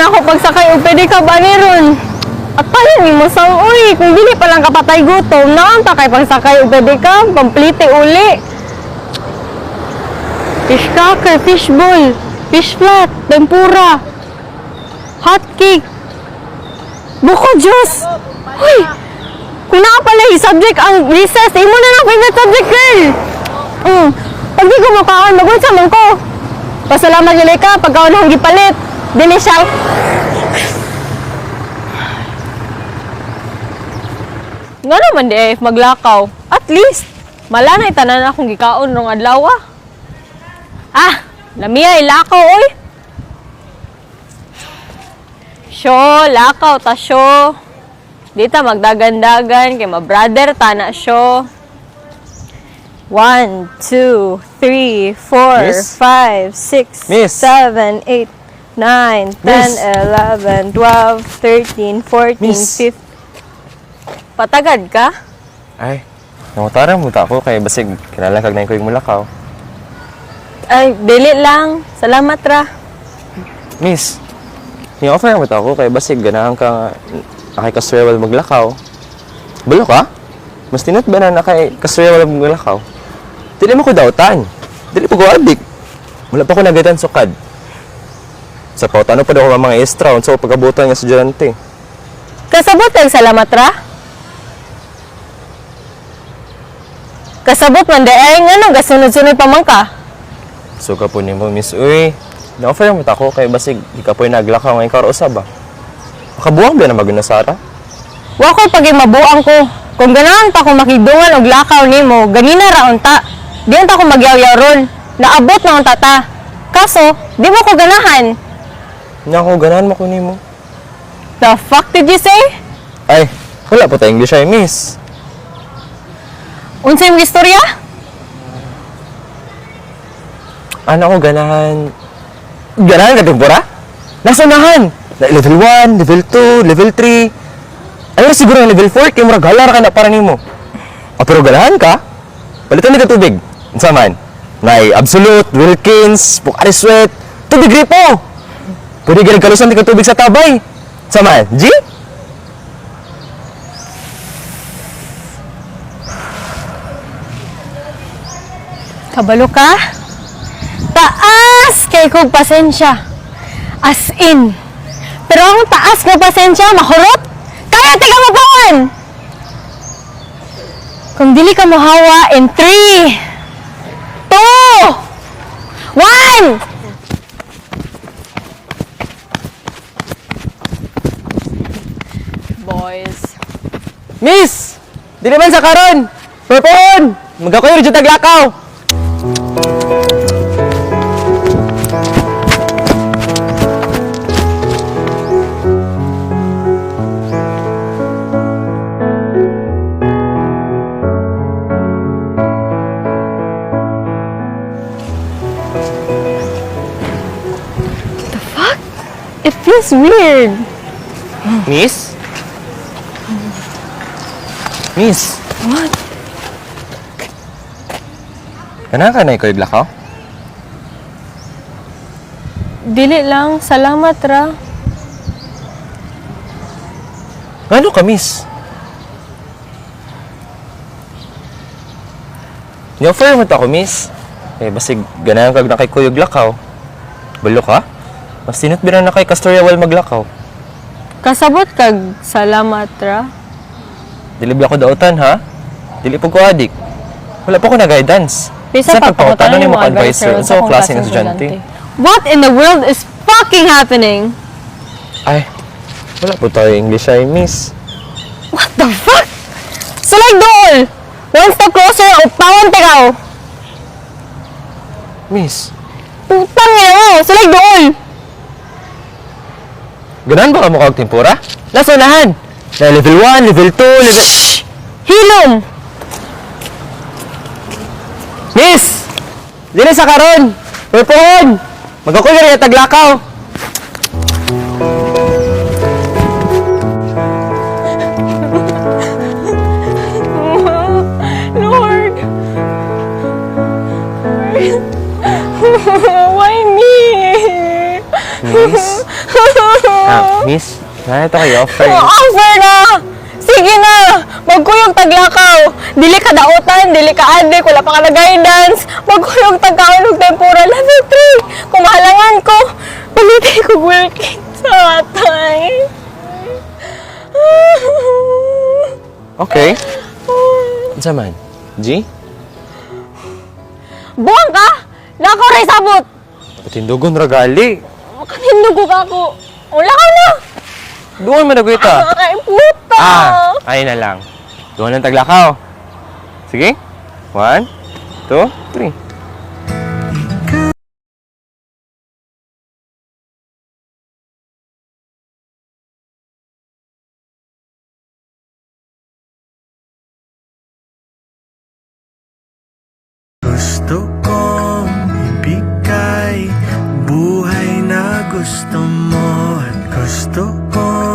man ako pagsakay og pedicab ani ron. At paano ni mo sa uy, kung dili pa lang kapatay gutom, naon ta kay pagsakay og pedicab, complete uli. Fish cracker, fish ball, fish flat, tempura, hot cake, buko juice. Uy, kung naa pala yung subject ang recess, imo na lang favorite subject, girl. Mm. Pag di ko makaon, magunsa man ko. Pasalamat yun ka, pagkaon akong gipalit. Dili siya. Nga naman di eh, maglakaw. At least, malanay tanan akong gikaon rong adlaw ah. Ah, lamiya lakaw oy. Syo, lakaw ta syo. Dita magdagandagan kay ma-brother tana syo. One, two, three, four, Miss? five, six, Miss? Seven, eight, nine, ten, Miss? eleven, twelve, thirteen, fourteen, Miss? fifteen. Patagad ka? Ay, nangutara mo ta ako kay basig kinalakag na ko yung mulakaw. Ay, dili lang. Salamat ra. Miss, ni-offer mo ta ako kay basig ganahan ka nakay kaswewal maglakaw. Bulo ka? Mas tinut ba na nakay kaswewal maglakaw? Dili mo ko dautan. Dili po ko adik. Wala pa ko nagatan sukad. Sa pautano pa daw ko mga extra unsa ko pagabutan nga estudyante. Kasabot kag salamat ra? Kasabot man di ay nga nang gasunod-sunod pa man ka. So ka po nimo, Miss. Uy, na-offer mo ta ako kay basig di ka po naglakaw ngayon karo usab ba? Makabuang ba na magunasara? Wa ko pag mabuang ko. Kung ganahan ta ko makidungan og lakaw nimo, ganina ra unta. Diyan ta ko magyaw-yaw ron. Naabot na unta ta. Kaso, di mo ko ganahan. Nya ko ganahan mo ko nimo. The fuck did you say? Ay, wala po tayong English ay, Miss. Unsay mo istorya? Ano ko ganahan? Ganahan ka tempura? Nasa unahan. Na level 1, level 2, level 3. Ano na siguro level 4 kay murag halar ka na para nimo. Ah, pero ganahan ka? Palitan ni ka tubig. Unsa man? Nay Absolute, Wilkins, Pocari Sweat, tubig gripo. Pwede galing kalusan ka tubig sa tabay. Unsa man? G? Kabalo ka? Taas kay kog pasensya. As in. Pero ang taas kog pasensya, mahurot. Kaya ti ka mabuan! Kung dili ka mohawa in 3, 2, 1! Miss! Di naman sa karon! Purpon! Magakoy rin taglakaw! It feels weird. Miss? Miss? What? Kana ka na ikaw iglakaw? Dili lang. Salamat ra. Ano ka, miss? Ni-offer mo ako, miss. Eh, basig ganahan kag na kay Kuyog Lakaw. Balo ka? Mas tinut bilang na kay Castoria wal maglakaw. Kasabot kag salamat ra. Dili ba ako dautan, ha? Dili po ko adik. Wala pa ko na guidance. Bisa Sa pagpangutano ni mo mga advisor, unsa ko klase ng estudyante? What in the world is fucking happening? Ay, wala po tayo English ay, miss. What the fuck? Sulay dool! One step closer, upawan tikaw! Miss, Putang ina mo! Sulay dool! ganahan ba ka kag tempura? Nasa Na level 1, level 2, level... Hilom! Miss! Dili sa karon! Purpon! Magakulo rin yung taglakaw! Lord! Why me? Miss? Ah, miss, na ito kayo, offer. Oh, offer na! Sige na! Magkuyog taglakaw! Dili ka dautan, dili ka adik, wala pa ka na guidance. Magkuyog tagkaon og tempura level 3. Kung mahalangan ko, palitin ko Wilkin sa atay. Okay. Unsa man? G? Buwang ka! Nako rin sabot! Patindugon ragali. Makanindugo ka ako. Wala ka na! Doon man nagwita. Nakakaiputa! Ah, ayun na lang. Doon ang taglakaw. Sige. One, two, three. Gusto kong ibigay buhay na gusto mo at gusto kong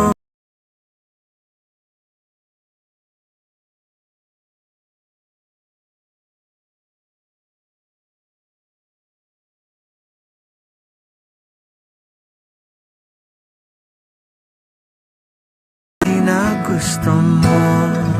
gusto mo